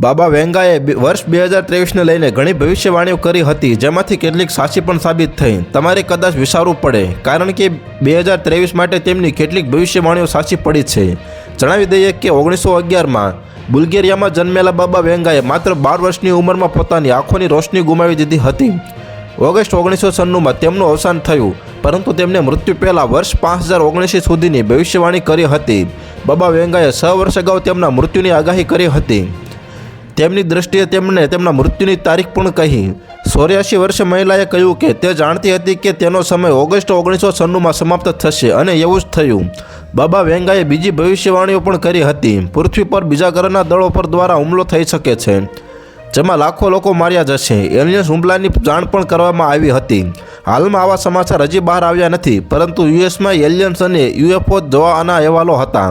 બાબા વેંગાએ વર્ષ બે હજાર ત્રેવીસને લઈને ઘણી ભવિષ્યવાણીઓ કરી હતી, જેમાંથી કેટલીક સાચી પણ સાબિત થઈ. તમારે કદાચ વિચારવું પડે, કારણ કે બે હજાર ત્રેવીસ માટે તેમની કેટલીક ભવિષ્યવાણીઓ સાચી પડી છે. જણાવી દઈએ કે ઓગણીસો અગિયારમાં બુલ્ગેરિયામાં જન્મેલા બાબા વેંગાએ માત્ર બાર વર્ષની ઉંમરમાં પોતાની આંખોની રોશની ગુમાવી દીધી હતી. ઓગસ્ટ ઓગણીસો છન્નુંમાં તેમનું અવસાન થયું, પરંતુ તેમને મૃત્યુ પહેલાં વર્ષ પાંચ હજાર ઓગણીસી સુધીની ભવિષ્યવાણી કરી હતી. બાબા વેંગાએ છ વર્ષ અગાઉ તેમના મૃત્યુની આગાહી કરી હતી. તેમની દૃષ્ટિએ તેમણે તેમના મૃત્યુની તારીખ પણ કહી. ચોર્યાસી વર્ષે મહિલાએ કહ્યું કે તે જાણતી હતી કે તેનો સમય ઓગસ્ટ ઓગણીસો છન્નુંમાં સમાપ્ત થશે અને એવું જ થયું. બાબા વેંગાએ બીજી ભવિષ્યવાણીઓ પણ કરી હતી. પૃથ્વી પર બીજા ગ્રહના દળો પર દ્વારા હુમલો થઈ શકે છે, જેમાં લાખો લોકો માર્યા જશે. એલિયન્સ હુમલાની જાણ પણ કરવામાં આવી હતી. હાલમાં આવા સમાચાર હજી બહાર આવ્યા નથી, પરંતુ યુએસમાં એલિયન્સ અને યુએફઓ જોવાના અહેવાલો હતા.